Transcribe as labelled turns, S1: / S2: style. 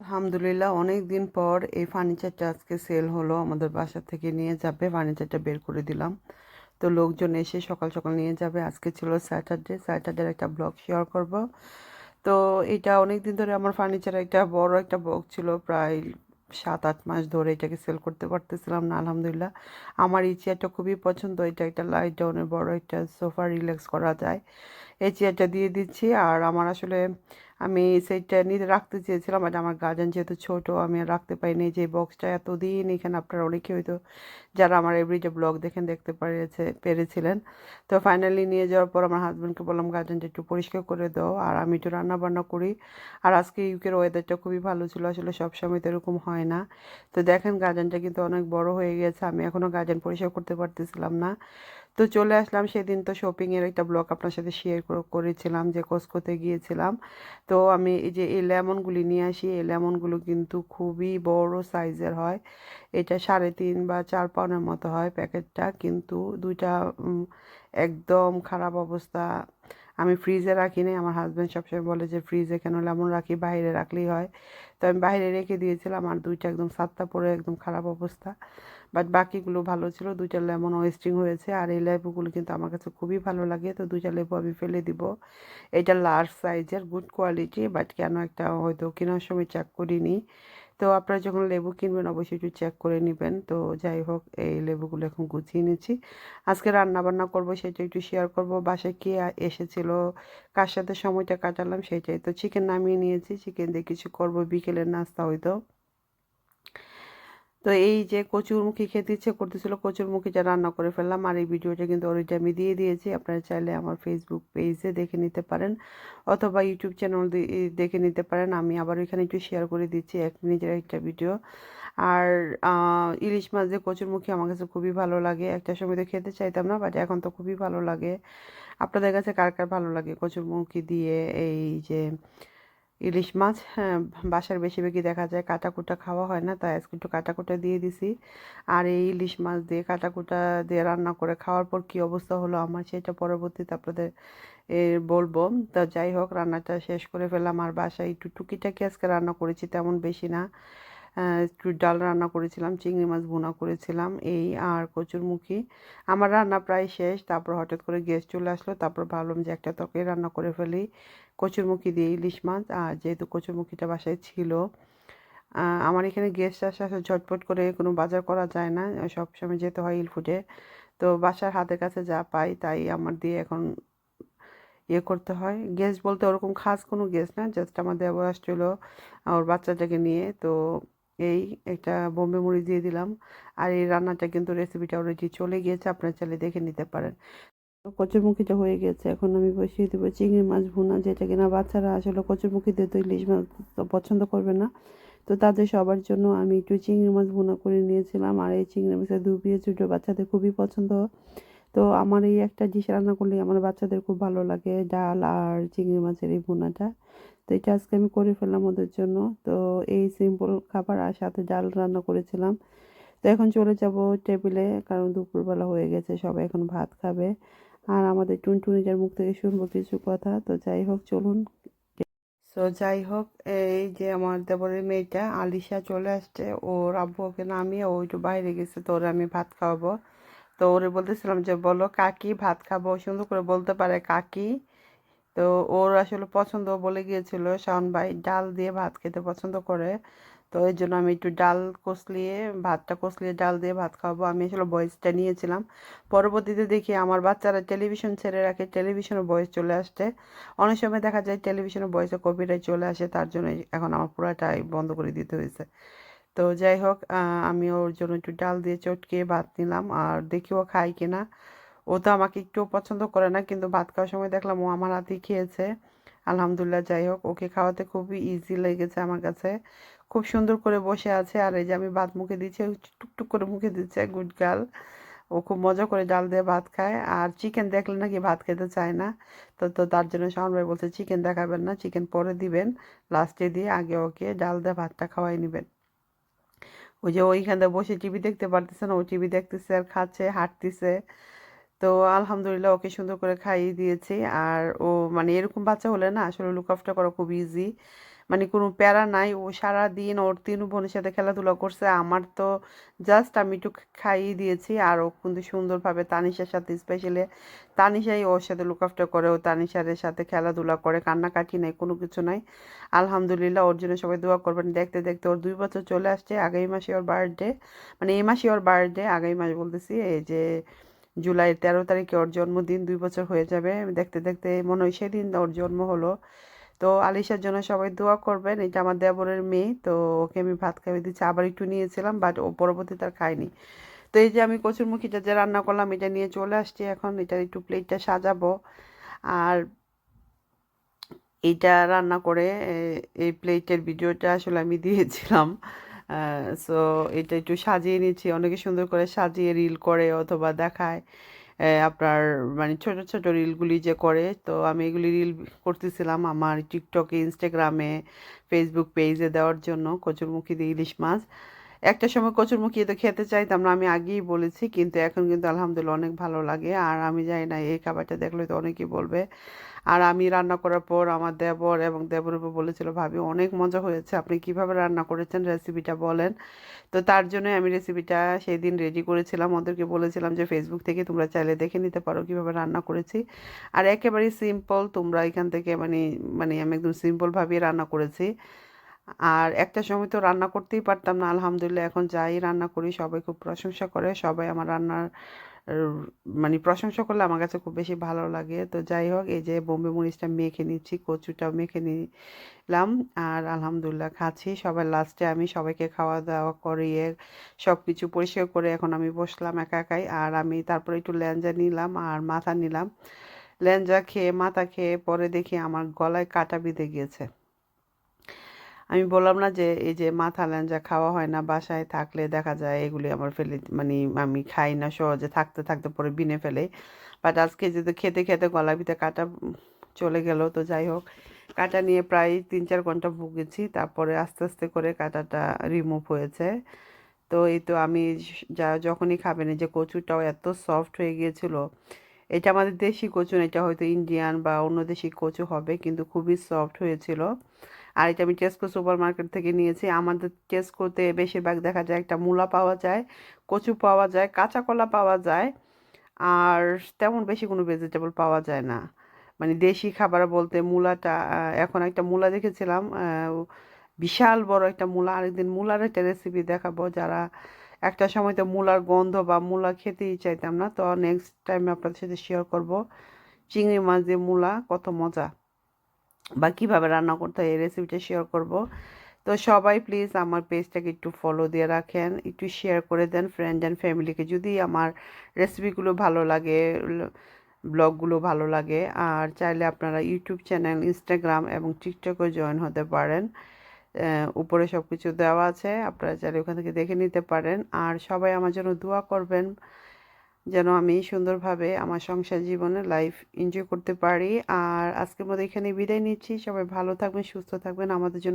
S1: আলহামদুলিল্লাহ অনেক দিন পর এই ফার্নিচারটা আজকে সেল হলো। আমাদের বাসা থেকে নিয়ে যাবে, ফার্নিচারটা বের করে দিলাম। তো লোকজন এসে সকাল সকাল নিয়ে যাবে। আজকে ছিল স্যাটারডে স্যাটারডের একটা ব্লগ শেয়ার করব। তো এটা অনেক দিন ধরে আমার ফার্নিচার একটা বড় একটা বক্স ছিল, প্রায় সাত আট মাস ধরে এটাকে সেল করতে পারতেছিলাম না, আলহামদুলিল্লাহ। আমার এই চেয়ারটা খুবই পছন্দ। এটা একটা লাইট ডাউনের বড় একটা সোফা রিল্যাক্স করা যায়। এই চেয়ারটা দিয়ে দিচ্ছি। আর আমার আসলে আমি সেইটা নিতে রাখতে চেয়েছিলাম, বাট আমার গার্জেন যেহেতু ছোট, আমি আর রাখতে পারিনি যে বক্সটা এতদিন এখানে আপনারা অনেকে হয়তো যারা আমার এভরিডে ব্লগ দেখেন দেখতে পেরেছে, পেরেছিলেন। তো ফাইনালি নিয়ে যাওয়ার পর আমার হাজব্যান্ডকে বললাম গার্জেনটা একটু পরিষ্কার করে দাও, আর আমি একটু রান্না বান্না করি। আর আজকে ইউকের ওয়েদারটা খুবই ভালো ছিল, আসলে সবসময় তো এরকম হয় না। তো দেখেন, গার্জেনটা কিন্তু অনেক বড় হয়ে গেছে, আমি এখনও গার্জেন পরিষ্কার করতে পারতেছিলাম না। তো চলে আসলাম সেদিন তো শপিংয়ের একটা ব্লগ আপনার সাথে শেয়ার করেছিলাম যে কসকোতে গিয়েছিলাম। তো আমি এই যে এই লেমনগুলি নিয়ে আসি, এই লেমনগুলো কিন্তু খুবই বড় সাইজের হয়। এটা সাড়ে তিন বা চার পাউনের মতো হয় প্যাকেটটা, কিন্তু দুইটা একদম খারাপ অবস্থা। আমি ফ্রিজে রাখি নাই। আমার হাজব্যান্ড সবসময় বলে যে ফ্রিজে কেন লেমন রাখি? বাইরে রাখলেই হয়। তো আমি বাইরে রেখে দিয়েছিলাম, আর দুইটা একদম সাতটা পরে একদম খারাপ অবস্থা। বাট বাকিগুলো ভালো ছিল। দুইটা লেমন ওয়েস্টিং হয়েছে, আর এই লেবুগুলো কিন্তু আমার কাছে খুবই ভালো লাগে। তো দুইটা লেবু আমি ফেলে দিব। এটা লার্জ সাইজের গুড কোয়ালিটি বাট কেন একটা হয়তো কেনার সময় চেক করিনি। তো আপনারা যখন লেবু কিনবেন, অবশ্যই একটু চেক করে নেবেন। তো যাই হোক, এই লেবুগুলো এখন গুছিয়ে নিচ্ছি। আজকে রান্না বান্না করব, সেটা একটু শেয়ার করব। বাসায় কে এসেছিল, কার সাথে সময়টা কাটালাম, সেটাই। তো চিকেন নামিয়ে নিয়েছি। চিকেন দিয়ে কিছু করব, বিকেলের নাস্তা হয়তো তো এই যে কচুরমুখী খেতে ইচ্ছে করতেছিল কচুরমুখীটা রান্না করে ফেললাম। আর এই ভিডিওটা কিন্তু অলরেডি আমি দিয়ে দিয়েছি। আপনারা চাইলে আমার ফেসবুক পেজে দেখে নিতে পারেন অথবা ইউটিউব চ্যানেল দেখে নিতে পারেন। আমি আবার এখানে একটু শেয়ার করে দিচ্ছি, এক মিনিটের একটা ভিডিও আর ইলিশ মাছ দিয়ে কচুরমুখী আমার কাছে খুবই ভালো লাগে। একটা সময় তো খেতে চাইতাম না বাট এখন তো খুবই ভালো লাগে। আপনাদের কাছে কার কার ভালো লাগে কচুরমুখী দিয়ে? এই যে ইলিশ মাছ হ্যাঁ বাসার বেশিরভাগই দেখা যায় কাটাকুটা খাওয়া হয় না, তাই আজকে একটু কাটাকুটা দিয়ে দিছি। আর এই ইলিশ মাছ দিয়ে কাটাকুটা দিয়ে রান্না করে খাওয়ার পর কি অবস্থা হলো আমার সেটা পরবর্তীতে আপনাদের, এ, বলব। তো যাই হোক, রান্নাটা শেষ করে ফেলাম আর বাসায় একটু টুকিটাকি আজকে রান্না করেছি, তেমন বেশি না। একটু ডাল রান্না করেছিলাম, চিংড়ি মাছ ভুনা করেছিলাম, এই আর কচুরমুখী আমার রান্না প্রায় শেষ, তারপর হঠাৎ করে গেস্ট চলে আসলো, তারপর ভাবলাম যে একটা তরকারি রান্না করে ফেলি। কচুরমুখী দিয়ে ইলিশ মাছ, আর যেহেতু কচুরমুখীটা বাসায় ছিল আমার এখানে গেস্ট আসা ঝটপট করে কোনো বাজার করা যায় না, সব সময় যেতে হয় ইলফুডে তো বাসার হাতের কাছে যা পাই, তাই আমার দিয়ে এখন ইয়ে করতে হয়। গেস্ট বলতে ওরকম খাস কোনো গেস্ট না জাস্ট আমার দেবর আসছিল ওর বাচ্চাটাকে নিয়ে। তো এই একটা বোম্বে মুড়ি দিয়ে দিলাম। আর এই রান্নাটা কিন্তু রেসিপিটা অলরেডি চলে গিয়েছে, আপনারা চাইলে দেখে নিতে পারেন। কচুরমুখিটা হয়ে গেছে, এখন আমি বসিয়ে দেবো চিংড়ি মাছ ভুনা, যেটা কিনা বাচ্চারা আসলে কচুরমুখি দিয়ে তো ইলিশ মাছ তো পছন্দ করবে না। তো তাদের সবার জন্য আমি একটু চিংড়ি মাছ ভুনা করে নিয়েছিলাম। আর এই চিংড়ি মাছের ধুপিয়ে ছোটো বাচ্চাদের খুবই পছন্দ। তো আমার এই একটা ডিশ রান্না করলে আমার বাচ্চাদের খুব ভালো লাগে, ডাল আর চিংড়ি মাছের এই ভুনাটা। তো এটা আজকে আমি করে ফেললাম ওদের জন্য। তো এই সিম্পল খাবার আর সাথে ডাল রান্না করেছিলাম। তো এখন চলে যাব টেবিলে কারণ দুপুরবেলা হয়ে গেছে, সবাই এখন ভাত খাবে। আর আমাদের টুনটুনিটার মুখ থেকে শুনব কিছু কথা। তো যাই হোক, চলুন। তো যাই হোক, এই যে আমার দেবরের মেয়েটা আলিশা চলে আসছে। ওর আব্বু ওকে নামিয়ে ও একটু বাইরে গেছে, তো ওরা আমি ভাত খাওয়াবো। তো ওরে বলতেছিলাম যে, বলো কাকি ভাত খাব। সুন্দর করে বলতে পারে কাকি। তো ওর আসলে পছন্দ বলে গিয়েছিল শাওন ভাই, ডাল দিয়ে ভাত খেতে পছন্দ করে। তো এই জন্য আমি একটু ডাল কষলিয়ে, ভাতটা কষলিয়ে ডাল দিয়ে ভাত খাওয়াবো। আমি আসলে বয়েসটা নিয়েছিলাম। পরবর্তীতে দেখি আমার বাচ্চারা টেলিভিশন ছেড়ে রাখে টেলিভিশনে বয়স চলে আসছে। অনেক সময় দেখা যায় টেলিভিশনে বয়সে কপিরাইট চলে আসে, তার জন্য এখন আমার পুরাটাই বন্ধ করে দিতে হয়েছে। তো যাই হোক আমি ওর জন্য একটু ডাল দিয়ে চটকে ভাত নিলাম। আর দেখি ও খাই কিনা। ও তো আমাকে একটু পছন্দ করে না, কিন্তু ভাত খাওয়ার সময় দেখলাম ও আমার হাতেই খেয়েছে। আলহামদুলিল্লাহ যাই হোক ওকে খাওয়াতে খুবই ইজি লেগেছে আমার কাছে। খুব সুন্দর করে বসে আছে। আর এই যে আমি ভাত মুখে দিচ্ছি টুকটুক করে মুখে দিচ্ছে গুড গার্ল ও খুব মজা করে ডাল দিয়ে ভাত খায়। আর চিকেন দেখলে নাকি ভাত খেতে চায় না। তো তো তার জন্য শাহন ভাই বলছে চিকেন দেখাবেন না চিকেন পরে দিবেন। লাস্টে দিয়ে আগে ওকে ডাল দিয়ে ভাতটা খাওয়াই নেবেন। ওই যে ওইখানে বসে টিভি দেখতে পারতেছে না, ও টিভি দেখতেছে আর খাচ্ছে, হাঁটতেছে। তো আলহামদুলিল্লাহ ওকে সুন্দর করে খাইয়ে দিয়েছি। আর ও মানে এরকম বাচ্চা হলে না আসলে লুক আফটার করা খুব ইজি মানে কোনো প্যারা নাই, ও সারা দিন ওর তিন বোনের সাথে খেলাধুলা করছে, আমার তো জাস্ট আমি একটু খাইয়ে দিয়েছি। আর ও কিন্তু সুন্দরভাবে তানিশার সাথে স্পেশালি তানিশাই ওর সাথে লুক আফটার করে, ও তানিশারের সাথে খেলাধুলা করে, কান্নাকাটি নাই, কোনো কিছু নাই। আলহামদুলিল্লাহ, ওর জন্য সবাই দোয়া করবেন। দেখতে দেখতে ওর দুই বছর চলে আসছে আগামী মাসে ওর বার্থডে মানে এই মাসে ওর বার্থডে আগামী মাস বলতেছি, এই যে জুলাইয়ের তেরো তারিখে ওর জন্মদিন দুই বছর হয়ে যাবে। দেখতে দেখতে মনে হয় সেদিন ওর জন্ম হলো। তো আলিশার জন্য সবাই দোয়া করবেন। এটা আমার দেবরের মেয়ে, তো ওকে আমি ভাত খাইয়ে দিচ্ছি। আবার একটু নিয়েছিলাম বাট ও পরবর্তীতে আর খায়নি। তো এই যে আমি কচুরমুখিটা যে রান্না করলাম, এটা নিয়ে চলে আসছি এখন। এটা একটু প্লেটটা সাজাবো। আর এইটা রান্না করে এই প্লেটের ভিডিওটা আসলে আমি দিয়েছিলাম। সো এটা একটু সাজিয়ে নিচ্ছি। অনেকে সুন্দর করে সাজিয়ে রিল করে অথবা দেখায়। আপনার মানে ছোট ছোট রিলগুলি যে করে, তো আমি এগুলি রিল করতেছিলাম আমার টিকটকে ইনস্টাগ্রামে ফেসবুক পেজে দেওয়ার জন্য কচুরমুখী দিয়ে ইলিশ মাছ। একটা সময় কচুরমুখী তো খেতে চাইতাম না, আমি আগেই বলেছি, কিন্তু এখন কিন্তু আলহামদুলিল্লাহ অনেক ভালো লাগে। আর আমি জানি না, এই খাবারটা দেখলে তো অনেকেই বলবে। আর আমি রান্না করার পর আমার দেবর এবং দেবর উপর বলেছিল, ভাবি, অনেক মজা হয়েছে, আপনি কীভাবে রান্না করেছেন রেসিপিটা বলেন? তো তার জন্যই আমি রেসিপিটা সেই দিন রেডি করেছিলাম। ওদেরকে বলেছিলাম যে ফেসবুক থেকে তোমরা চাইলে দেখে নিতে পারো কীভাবে রান্না করেছি। আর একেবারেই সিম্পল তোমরা এখান থেকে মানে মানে আমি একদম সিম্পলভাবেই রান্না করেছি। আর একটা সময় তো রান্না করতেই পারতাম না, আলহামদুলিল্লাহ এখন যাই রান্না করি, সবাই খুব প্রশংসা করে, সবাই আমার রান্নার মানে প্রশংসা করলে আমার কাছে খুব বেশি ভালো লাগে। তো যাই হোক, এই যে বোম্বে মরিচটা মেখে নিচ্ছি, কচুটাও মেখে নিলাম আর আলহামদুলিল্লাহ খাচ্ছি। সবাই লাস্টে আমি সবাইকে খাওয়া দাওয়া করিয়ে সব কিছু পরিষ্কার করে এখন আমি বসলাম একা একাই আর আমি তারপরে একটু ল্যাঞ্জা নিলাম আর মাথা নিলাম। ল্যাঞ্জা খেয়ে, মাথা খেয়ে পরে দেখি আমার গলায় কাটা বিঁধে গিয়েছে। আমি বললাম না যে, এই যে মাথা ল্যাঞ্জা খাওয়া হয় না, বাসায় থাকলে দেখা যায় এগুলি আমার ফেলে মানে আমি খাই না, সহজে থাকতে থাকতে পরে বিনে ফেলে। বাট আজকে যেহেতু খেতে খেতে গলা ভিতরে কাটা চলে গেল, তো যাই হোক। কাটা নিয়ে প্রায় তিন চার ঘণ্টা ভুগেছি, তারপরে আস্তে আস্তে করে কাটাটা রিমুভ হয়েছে। তো এই তো আমি যা যখনই খাবেন যে কচুটাও এত সফট হয়ে গিয়েছিল। এটা আমাদের দেশি কচু এটা হয়তো ইন্ডিয়ান বা অন্য দেশি কচু হবে, কিন্তু খুবই সফট হয়েছিল। আর এটা আমি টেস্কো সুপার মার্কেট থেকে নিয়েছি। আমাদের টেস্কোতে বেশিরভাগ দেখা যায় একটা মূলা পাওয়া যায়, কচু পাওয়া যায়, কাঁচা কলা পাওয়া যায়, আর তেমন বেশি কোনো ভেজিটেবল পাওয়া যায় না। মানে দেশি খাবার বলতে মূলাটা এখন একটা মূলা দেখেছিলাম বিশাল বড় একটা মূলা। আরেকদিন মূলার একটা রেসিপি দেখাবো। যারা একটা সময় তো মূলার গন্ধ বা মূলা খেতেই চাইতাম না, তো নেক্সট টাইম আপনাদের সাথে শেয়ার করব। চিংড়ি মাছ দিয়ে মূলা, কত মজা। বা কীভাবে রান্না করতে হয় এই রেসিপিটা শেয়ার করব। তো সবাই প্লিজ আমার পেজটাকে একটু ফলো দিয়ে রাখেন, একটু শেয়ার করে দেন ফ্রেন্ড অ্যান্ড ফ্যামিলিকে যদি আমার রেসিপিগুলো ভালো লাগে ব্লগগুলো ভালো লাগে, আর চাইলে আপনারা ইউটিউব চ্যানেল ইনস্টাগ্রাম এবং টিকটকে জয়েন হতে পারেন। উপরে সব কিছু দেওয়া আছে, আপনারা চাইলে ওখান থেকে দেখে নিতে পারেন। আর সবাই আমার জন্য দোয়া করবেন। যেন আমি সুন্দরভাবে আমার সংসার জীবনে লাইফ এনজয় করতে পারি। আর আজকের মধ্যে এখানে বিদায় নিচ্ছি। সবাই ভালো থাকবেন, সুস্থ থাকবেন। আমাদের জন্য